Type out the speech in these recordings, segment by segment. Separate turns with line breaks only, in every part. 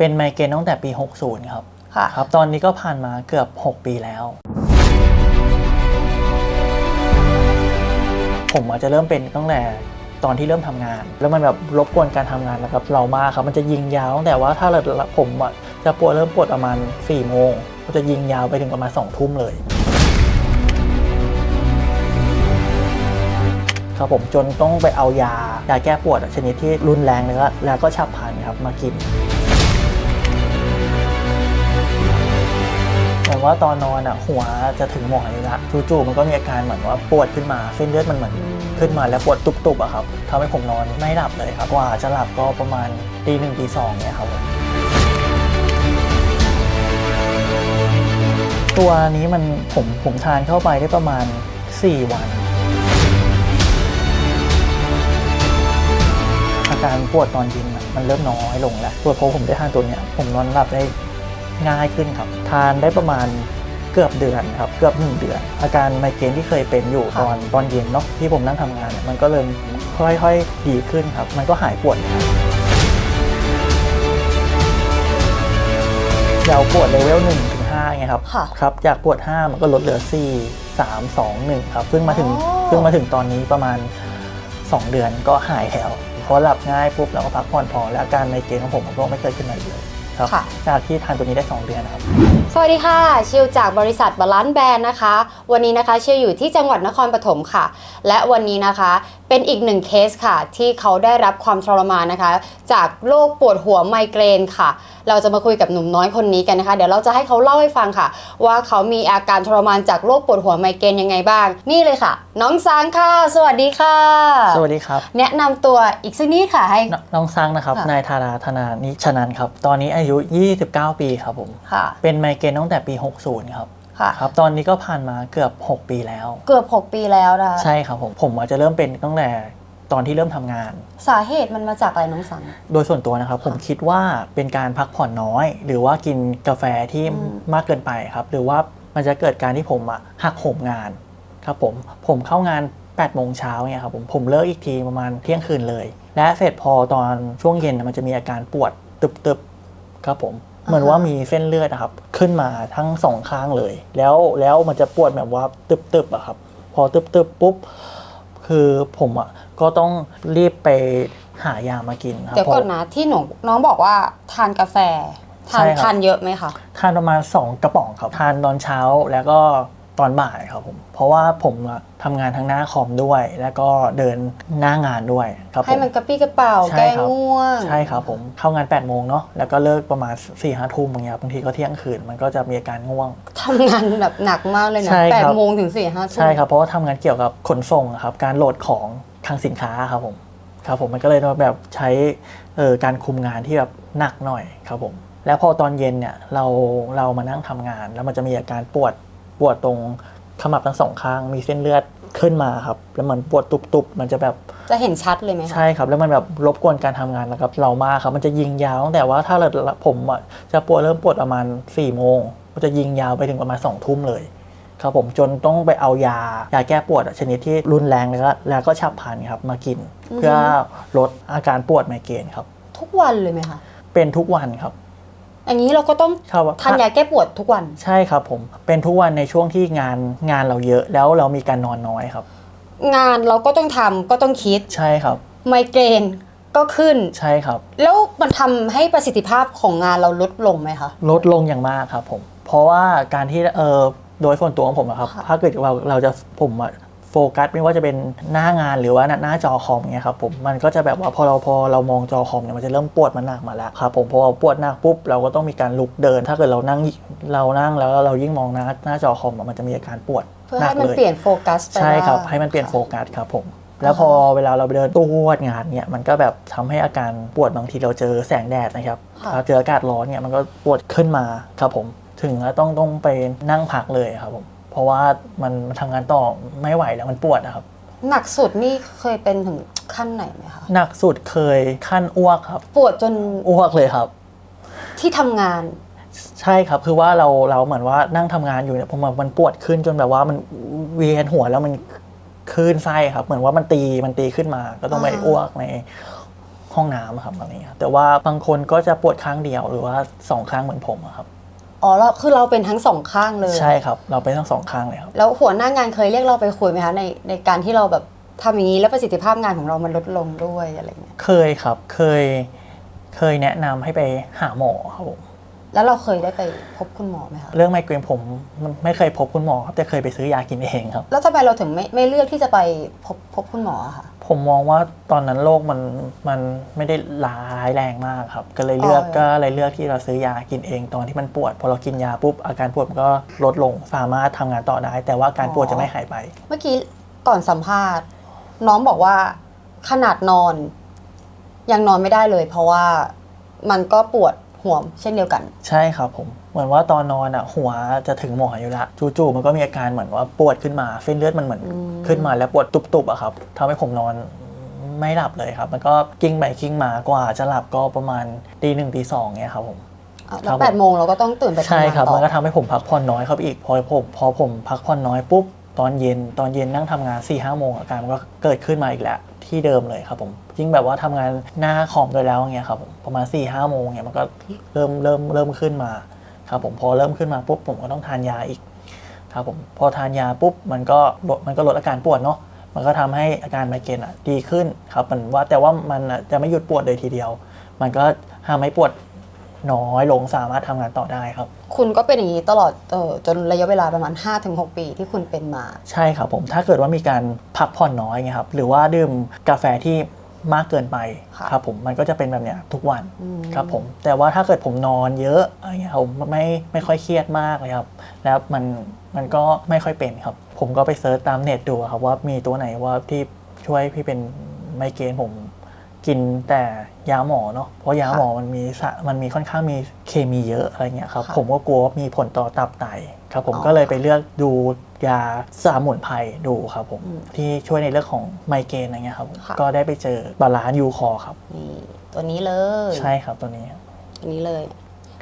เป็นไมเกรนตั้งแต่ปี 60 ครับ
ค่ะ
ครับตอนนี้ก็ผ่านมาเกือบ 6 ปีแล้ว ผมอาจจะเริ่มเป็นตั้งแต่ตอนที่เริ่มทำงาน แล้วมันแบบรบกวนการทำงานนะครับเรามากครับ มันจะยิงยาวตั้งแต่ว่าถ้าเราผมอะจะปวดเริ่มปวดประมาณ4โมงก็จะยิงยาวไปถึงประมาณ2ทุ่มเลย ครับผมจนต้องไปเอายายาแก้ปวดอะชนิดที่รุนแรงแล้วก็แล้วก็ฉับพลันครับมากิน เหมือนว่าตอนนอนอะหัวจะถึงหมอนอยู่ละจู่ๆมันก็มีอาการเหมือนว่าปวดขึ้นมาเส้นเลือดมันเหมือนขึ้นมาแล้วปวดตุบๆอะครับทำให้ผมนอนไม่หลับเลยครับกว่าจะหลับก็ประมาณตีหนึ่งตีสองเนี่ยครับผมตัวนี้มันผมผมทานเข้าไปได้ประมาณ 4 วัน อาการปวดตอนเย็นอะมันเริ่มน้อยลงแล้วตัวพอผมได้ทานตัวเนี้ยผมนอนหลับได้ ง่ายขึ้นครับ ทานได้ประมาณเกือบเดือนครับเกือบหนึ่งเดือน อาการไมเกรนที่เคยเป็นอยู่ตอนตอนเย็นเนาะที่ผมนั่งทำงานเนี่ยมันก็เริ่มค่อยๆดีขึ้นครับ มันก็หายปวดครับเราปวดเลเวล1ถึง5ไงครับ
ค่ะ
ครับจากปวด5มันก็ลดเหลือ4 3 2 1ครับซึ่งมาถึง
อ๋อ
ซึ่งมาถึงตอนนี้ประมาณ2เดือนก็หายแล้วพอหลับง่ายปุ๊บเราก็พักผ่อนพอและอาการไมเกรนของผมก็ไม่เคยขึ้นมาอีกเลย ครับ
ค่ะ
จากที่ทานตัวนี้ได้ 2 เดือนนะครับ
สวัสดีค่ะ ชิวจากบริษัทบาลานซ์แบรนด์นะคะ วันนี้นะคะชิวอยู่ที่จังหวัดนครปฐมค่ะ และวันนี้นะคะเป็นอีกหนึ่งเคสค่ะ ที่เขาได้รับความทรมานนะคะ จากโรคปวดหัวไมเกรนค่ะ เราจะมาคุยกับหนุ่มน้อยคนนี้กันนะคะ เดี๋ยวเราจะให้เขาเล่าให้ฟังค่ะ ว่าเขามีอาการทรมานจากโรคปวดหัวไมเกรนยังไงบ้าง นี่เลยค่ะ น้องซางค่ะ สวัสดีค่ะ
สวัสดีครับ
แนะนำตัวอีกสักนิดค่ะให้
นน้องซังนะครับ
ค่ะ
นายธาราธนานิชนันครับ ตอนนี้อายุ 29 ปีครับผม
ค่ะ
เป็นไมเกรนตั้งแต่ปี 60 ครับ
ค่ะ
ครับตอนนี้ก็ผ่านมาเกือบ 6 ปีแล้ว
เกือบ 6 ปีแล้วนะคะ
ใช่ครับผมผมอาจจะเริ่มเป็นตั้งแต่ตอนที่เริ่มทำงาน
สาเหตุมันมาจากอะไรน้องสัง
โดยส่วนตัวนะครับ ผมคิดว่าเป็นการพักผ่อนน้อย หรือว่ากินกาแฟที่
อืม
มากเกินไปครับ หรือว่ามันจะเกิดการที่ผมอะหักโหมงานครับผมผมเข้างาน8โมงเช้าเนี่ยครับผมผมเลิกอีกทีประมาณเที่ยงคืนเลย และเสร็จพอตอนช่วงเย็นน่ะมันจะมีอาการปวดตึบๆครับผม เหมือนว่ามีเส้นเลือดอะครับ ขึ้นมาทั้งสองข้างเลย แล้วแล้วมันจะปวดแบบว่าตึบๆอะครับ พอตึบๆปุ๊บ คือผมอะก็ต้องรีบไปหายามากินครับ
เดี๋ยว
เพราะ
ก่อนนะที่หนูน้องบอกว่าทานกาแฟทาน
ใช่ครับ
ทานเยอะไหมคะ
ทานประมาณ 2 กระป๋องครับ ทานตอนเช้าแล้วก็ ตอนบ่ายครับผม เพราะว่าผมอะทำงานทั้งหน้าคอมด้วย แล้วก็เดินหน้างานด้วยครับผ
ให้
ม
มันกระปี้กระเป๋า
ใช่
แก้
ครับ
ง่วง
ใช่ครับผมเข้างาน8ปดโมงเนาะแล้วก็เลิกประมาณ4ี่ห้าทุ่มอย่างเงี้ยครับบางทีก็เที่ยงคืนมันก็จะมีอาการง่วง
ทำงานแบบหนักมากเลยนะ
ใช่ครับ
แปดโมงถึงสี่ห้าทุ่ม
ใช่ครับเพราะว่าทำงานเกี่ยวกับขนส่งอะครับการโหลดของคลังสินค้าครับผมครับผมมันก็เลยต้องแบบใช้เอ่อการคุมงานที่แบบหนักหน่อยครับผมแล้วพอตอนเย็นเนี่ยเราเรามานั่งทำงาน แล้วมันจะมีอาการปวด ปวดตรงขมับทั้งสองข้าง มีเส้นเลือดขึ้นมาครับ แล้วเหมันปวดตุบๆ มันจะแบบ
จะเห็นชัดเลยไหมคะ
ใช่ครับ แล้วมันแบบรบกวนการทำงานนะครับ เรามากครับ มันจะยิงยาวตั้งแต่ว่าถ้าเราผมอะจะปวดเริ่มปวดประมาณ4ี่โมงก็จะยิงยาวไปถึงประมาณ2องทุ่มเลย ครับผมจนต้องไปเอายายาแก้ปวดอะชนิดที่รุนแรงแล้วก็แล้วก็ฉับพลันครับมากิน เพื่อลดอาการปวดไมเกรนครับ
ทุกวันเลยไหมคะ
เป็นทุกวันครับ
อย่างนี้เราก็ต้อง
ครับ
ทานยาแก้ปวดทุกวัน
ใช่ครับผมเป็นทุกวันในช่วงที่งานงานเราเยอะแล้วเรามีการนอนน้อยครับ
งานเราก็ต้องทำก็ต้องคิด
ใช่ครับ
ไมเกรนก็ขึ้น
ใช่ครับ
แล้วมันทำให้ประสิทธิภาพของงานเราลดลงไหมคะ
ลดลงอย่างมากครับผม เพราะว่าการที่เออโดยส่วนตัวของผมอะครับ
ค่ะ
ถ้าเกิดเราเราจะผมอะโฟกัสไม่ว่าจะเป็นหน้างานหรือว่าหน้าหน้าจอคอมเงี้ยครับผมมันก็จะแบบว่าพอเราพอเรามองจอคอมเนี่ยมันจะเริ่มปวดมันหนักมาแล้วครับผมพอเราปวดหนักปุ๊บเราก็ต้องมีการลุกเดิน ถ้าเกิดเรานั่งเรานั่งแล้วเรายิ่งมองหน้าหน้าจอคอมอะมันจะมีอาการปวด
เพื่อ
หนั
ให้
ก
มัน
เลย
เปลี่ยนโฟกัสไป
ใช่ครับ
ว่า
ให้มันเปลี่ยนโฟกัสครับผมแล้วพอเวลาเราไปเดินตู้วดงานเนี่ยมันก็แบบทำให้อาการปวดบางทีเราเจอแสงแดดนะครับ
ค่ะ
เราเจออากาศร้อนเนี่ยมันก็ปวดขึ้นมาครับผม ถึงแล้วต้องต้องไปนั่งพักเลยครับผม เพราะว่ามันทำงานต่อไม่ไหวแล้วมันปวดนะครับ
หนักสุดนี่เคยเป็นถึงขั้นไหนไหมคะ
หนักสุดเคยขั้นอ้วกครับ
ปวดจน
อ้วกเลยครับ
ที่ทำงาน
ใช่ครับคือว่าเราเราเหมือนว่านั่งทำงานอยู่เนี่ยพอมันมันปวดขึ้นจนแบบว่ามันเวียนหัวแล้วมันคลื่นไส้ครับ เหมือนว่ามันตีมันตีขึ้นมา ก็ต้องไป
อ่า
อ้วกในห้องน้ำอะครับอะไรเงี้ยแต่ว่าบางคนก็จะปวดข้างเดียวหรือว่าสองข้างเหมือนผมอะครับ
อ๋อแล้วคือเราเป็นทั้งสองข้างเลย
ใช่ครับ เราเป็นทั้งสองข้างเลยครับ
แล้วหัวหน้างานเคยเรียกเราไปคุยไหมคะในในการที่เราแบบทำอย่างนี้แล้วประสิทธิภาพงานของเรามันลดลงด้วยอะไรเงี้ย
เคยครับ เคย เคยแนะนำให้ไปหาหมอครับผม
แล้วเราเคยได้ไปพบคุณหมอไหมคะ
เรื่องไมเกรนผมไม่เคยพบคุณหมอครับแต่เคยไปซื้อยากินเองครับ
แล้วทำไมเราถึงไม่ไม่เลือกที่จะไปพบพบคุณหมออะคะ
ผมมองว่าตอนนั้นโรคมันมันไม่ได้ร้ายแรงมากครับ ก็เลยเลือก
อ๋อ
ก็เลยเลือกที่เราซื้อยากินเองตอนที่มันปวด พอเรากินยาปุ๊บอาการปวดมันก็ลดลงสามารถทำงานต่อได้ แต่ว่าอาการปวดจะไม่หายไป
เมื่อกี้ก่อนสัมภาษณ์ น้องบอกว่าขนาดนอน ยังนอนไม่ได้เลย เพราะว่ามันก็ปวด หัวเช่นเดียวกัน
ใช่ครับผม เหมือนว่าตอนนอนอะหัวจะถึงหมอนอยู่ละจู่ๆมันก็มีอาการเหมือนว่าปวดขึ้นมาเส้นเลือดมันเหมือน
อืม
ขึ้นมาแล้วปวดตุบๆอะครับทำให้ผมนอนไม่หลับเลยครับ มันก็กิ้งไปกิ้งมากว่าจะหลับก็ประมาณตีหนึ่งตีสองเนี่ยครับผม
อะ
ค
แล้
รั
ว
บ
แปดโมงเราก็ต้องตื่นไปทำ
ใช่
งาน
ครับ
ต่
มัน
อ
ก็ทำให้ผมพักผ่อนน้อยครับอีกพอผมพอผมพักผ่อนน้อยปุ๊บตอนเย็นตอนเย็นนั่งทำงาน4ี่ห้าโมงอาการมันก็เกิดขึ้นมาอีกแล้ว ที่เดิมเลยครับผมยิ่งแบบว่าทำงานหน้าคอมโดยแล้วเงี้ยครับผมประมาณ4ี่ห้าโมงเงี้ยมันก็เริ่มเริ่มเริ่มขึ้นมาครับผมพอเริ่มขึ้นมาปุ๊บผมก็ต้องทานยาอีกครับผมพอทานยาปุ๊บมันก็ลดมันก็ลดอาการปวดเนาะมันก็ทำให้อาการไมเกรนอะดีขึ้นครับมันว่าแต่ว่ามันอะจะไม่หยุดปวดเลยทีเดียว มันก็ทำให้ปวด น้อยลงสามารถทำงานต่อได้ครับ
คุณก็เป็นอย่างนี้ตลอดเออจนระยะเวลาประมาณ 5-6 ปีที่คุณเป็นมา
ใช่ครับผมถ้าเกิดว่ามีการพักผ่อนน้อยไงครับหรือว่าดื่มกาแฟที่มากเกินไป
ค่ะ
ครับผมมันก็จะเป็นแบบเนี้ยทุกวัน
อืม
ครับผมแต่ว่าถ้าเกิดผมนอนเยอะอะไรเงี้ยผมไม่ไม่ค่อยเครียดมากเลยครับแล้วมันมันก็ไม่ค่อยเป็นครับ ผมก็ไปเซิร์ชตามเน็ตดูครับว่ามีตัวไหนว่าที่ช่วยพี่เป็นไมเกรนผม กินแต่ยาหมอเนาะเพราะยาหมอมันมีสะมันมีค่อนข้างมีเคมีเยอะอะไรเงี้ยครับ
ค่ะ
ผมก็กลัวว่ามีผลต่อตับไตครับผม
อ๋อ
ก็เลยไปเลือกดูยาสมุนไพรดูครับผม
อืม
ที่ช่วยในเรื่องของไมเกรนอะไรเงี้ยครับผม
ค่ะ
ก็ได้ไปเจอบาลานซ์ยูคอครับ
นี่ตัวนี้เลย
ใช่ครับตัวนี้
ตัวนี้เลย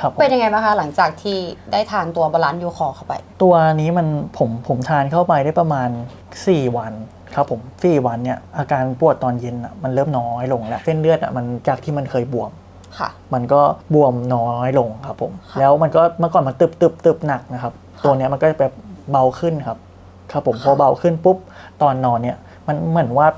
ครับผม
เป็นยังไงบ้างคะหลังจากที่ได้ทานตัวบาลานซ์ยูคอเข้าไป
ตัวนี้มันผมผมทานเข้าไปได้ประมาณ 4 วัน ครับผม4วันเนี่ยอาการปวดตอนเย็นอะมันเริ่มน้อยลงแล้ว เส้นเลือดอะมันจากที่มันเคยบวม
ค่ะ
มันก็บวมน้อยลงครับผม
ค่ะ
แล้วมันก็เมื่อก่อนมันตึบตึบตึบหนักนะครับ ตัวเนี้ยมันก็แบบเบาขึ้นครับ ครับผมพอเบาขึ้นปุ๊บตอนนอนเนี่ย มันเหมือนว่า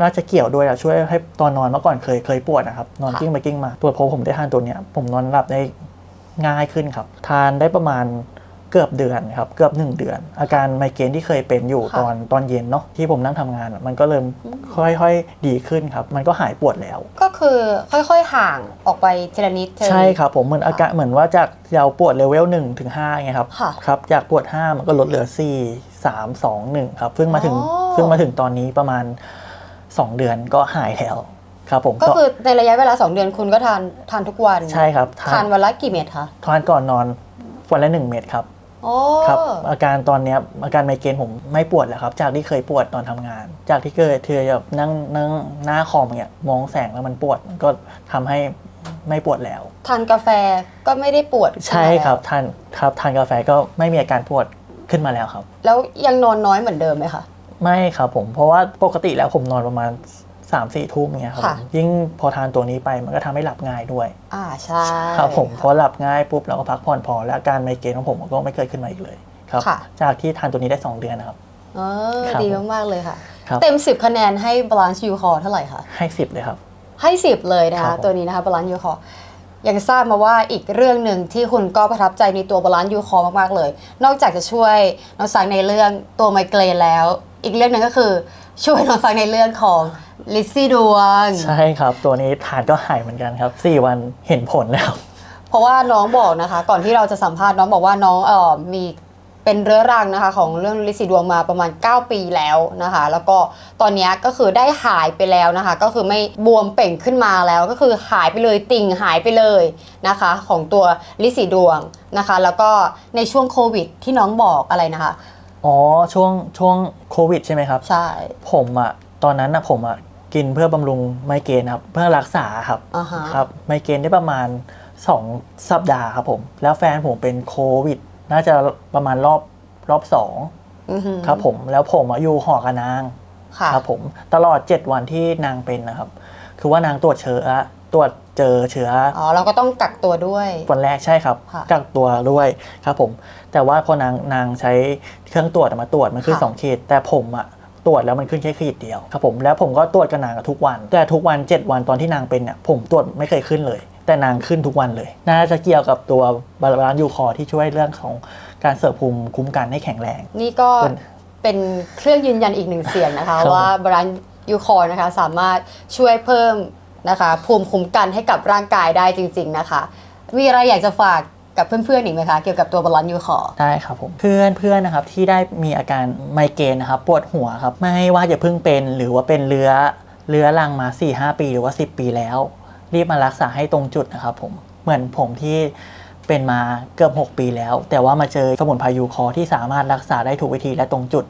น่าจะเกี่ยวด้วยอะช่วยให้ตอนนอนเมื่อก่อนเคยเคยปวดนะครับ นอนกิ้งไปกิ้งมาตัวพอผมได้ทานตัวเนี้ยผมนอนหลับได้ง่ายขึ้นครับ ทานได้ประมาณ เกือบเดือนครับเกือบหนึ่งเดือน อาการไมเกรนที่เคยเป็นอยู่
ค่ะ
ตอนตอนเย็นเนาะที่ผมนั่งทำงานอะมันก็เริ่มค่อยๆ ดีขึ้นครับ มันก็หายปวดแล้ว
ก็คือค่อยๆห่างออกไปทีละนิดทีละนิด
ใช่ครับผมเหมือนอาการเหมือนว่าจากเราปวดเลเวล1นถึงห้าไงครับ
ค่ะ
ครับจากปวด5มันก็ลดเหลือ4 3 2 1ครับเพิ่งมาถึง
อ๋อ
เพิ่งมาถึงตอนนี้ประมาณ 2 เดือนก็หายแล้วครับผม
ก็คือในระยะเวลา 2 เดือนคุณก็ทานทานทุกวัน
ใช่ครับทา
ทาน
น
วันละกี่เม็ดคะ
ทานก่อนนอนวันละ1เม็ดครับ
โอ้
ครับอาการตอนเนี้ยอาการไมเกรนผมไม่ปวดแล้วครับ จากที่เคยปวดตอนทำงาน จากที่เคยเคยแบบนั่งนั่งหน้าคอมเนี่ยมองแสงแล้วมันปวดมันก็ทำให้ไม่ปวดแล้ว
ทานกาแฟก็ไม่ได้ปวด
ใช่ครับ
ขึ้นมา
ทานครับทานกาแฟก็ไม่มีอาการปวดขึ้นมาแล้วครับ
แล้วแล้วยังนอนน้อยเหมือนเดิมไหมคะ
ไม่ครับผมเพราะว่าปกติแล้วผมนอนประมาณ 3ามสี่ทุ่มเนี่ยครับ
ค่ะ
ผมยิ่งพอทานตัวนี้ไปมันก็ทำให้หลับง่ายด้วย
อ่าใช่
ครับผมพ
ค่ะ
อหลับง่ายปุ๊บเราก็พักผ่อนพอ และอาการไมเกรนของผมก็ไม่เคยขึ้นมาอีกเลยครับ
ค่ะ
จากที่ทานตัวนี้ได้ 2 เดือนนะครับ
เออ
ครับ
ดีมากๆเลยค่ะ
ครับ
เต็ม 10 คะแนนให้ Balance You Core เท่าไหร่คะ
ให้สิบเลยครับ
ให้ 10 เลยนะ
ครั
คะ
บผม
ตัวนี้นะคะ Balance You Core ยังทราบมาว่าอีกเรื่องหนึ่งที่คุณก็ประทับใจในตัว Balance You Core มากๆเลย นอกจากจะช่วยน้องสังในเรื่องตัวไมเกรนแล้ว อีกเรื่องหนึ่งก็คือ ช่วยน้องสังในเรื่องของลิซซี่ดวง
ใช่ครับ ตัวนี้ทานก็หายเหมือนกันครับ 4 วันเห็นผลแล้ว
เพราะว่าน้องบอกนะคะ ก่อนที่เราจะสัมภาษณ์น้องบอกว่าน้องเออมีเป็นเรื้อรังนะคะ ของเรื่องลิซิดวงมาประมาณ 9 ปีแล้วนะคะ แล้วก็ตอนเนี้ยก็คือได้หายไปแล้วนะคะ ก็คือไม่บวมเป่งขึ้นมาแล้ว ก็คือหายไปเลยติ่งหายไปเลยนะคะ ของตัวลิซิดวงนะคะ แล้วก็ในช่วงโควิดที่น้องบอกอะไรนะคะ
อ๋อช่วงช่วงโควิดใช่ไหมครับ
ใช่
ผมอะตอนนั้นอะผมอะกินเพื่อบำรุงไมเกรนครับ เพื่อรักษาครับ
อ่าฮะ
ครับไมเกรนได้ประมาณ 2 สัปดาห์ครับผม แล้วแฟนผมเป็นโควิด น่าจะประมาณรอบรอบสอง
อือหือ
ครับผมแล้วผมอะอยู่หอกับนาง
ค่ะ
ครับผมตลอด 7 วันที่นางเป็นนะครับ คือว่านางตรวจเชื้อ ตรวจเจอเชื้อ
อ๋อเราก็ต้องกักตัวด้วย
วันแรกใช่ครับ
ค่ะ
กักตัวด้วยครับผม แต่ว่าพอนางนางใช้เครื่องตรวจมาตรวจมันขึ้น
ค่ะ
สองขีดแต่ผมอะตรวจแล้วมันขึ้นแค่ขีดเดียวครับผมแล้วผมก็ตรวจกับนางทุกวัน แต่ทุกวัน 7 วันตอนที่นางเป็นเนี่ยผมตรวจไม่เคยขึ้นเลย แต่นางขึ้นทุกวันเลย น่าจะเกี่ยวกับตัวบาลานซ์ยูคอร์ที่ช่วยเรื่องของการเสริมภูมิคุ้มกันให้แข็งแรง
นี่ก็
เป็น
เป็นเครื่องยืนยันอีกหนึ่งเสียงนะคะ
ครับ
ว่าบรันยูคอร์นะคะ สามารถช่วยเพิ่ม นะคะ ภูมิคุ้มกันให้กับร่างกายได้จริง ๆนะคะ มีอะไรอยากจะฝากกับเพื่อนๆอีกไหมคะ เกี่ยวกับตัวบอลลอนยูคอ
ได้ครับผมเพื่อนเพื่อนนะครับที่ได้มีอาการไมเกรนนะครับปวดหัวครับไม่ว่าจะเพิ่งเป็นหรือว่าเป็นเรื้อเรื้อรังมา 4-5 ปีหรือว่า 10 ปีแล้ว รีบมารักษาให้ตรงจุดนะครับผมเหมือนผมที่ เป็นมาเกือบ 6 ปีแล้ว แต่ว่ามาเจอสมุนไพรยูคอที่สามารถรักษาได้ถูกวิธีและตรงจุด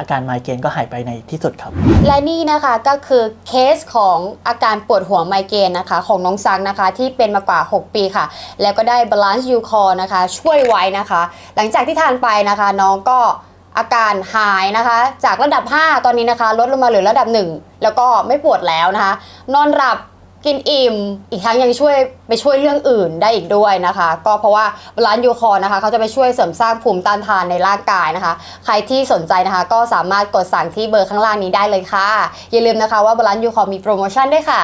อาการไมเกรนก็หายไปในที่สุดครับ
และนี่นะคะก็คือเคสของอาการปวดหัวไมเกรนนะคะ ของน้องซักนะคะที่เป็นมากว่า 6 ปีค่ะ แล้วก็ได้ Balance U Core นะคะ ช่วยไว้นะคะ หลังจากที่ทานไปนะคะ น้องก็อาการหายนะคะ จากระดับ 5 ตอนนี้นะคะ ลดลงมาเหลือระดับ 1 แล้วก็ไม่ปวดแล้วนะคะ นอนหลับ กินอิ่ม อีกทั้งยังช่วยไปช่วยเรื่องอื่นได้อีกด้วยนะคะ ก็เพราะว่าร้านยูคอนะคะเขาจะไปช่วยเสริมสร้างภูมิต้านทานในร่างกายนะคะ ใครที่สนใจนะคะ ก็สามารถกดสั่งที่เบอร์ข้างล่างนี้ได้เลยค่ะ อย่าลืมนะคะว่าร้านยูคอมีโปรโมชั่นด้วยค่ะ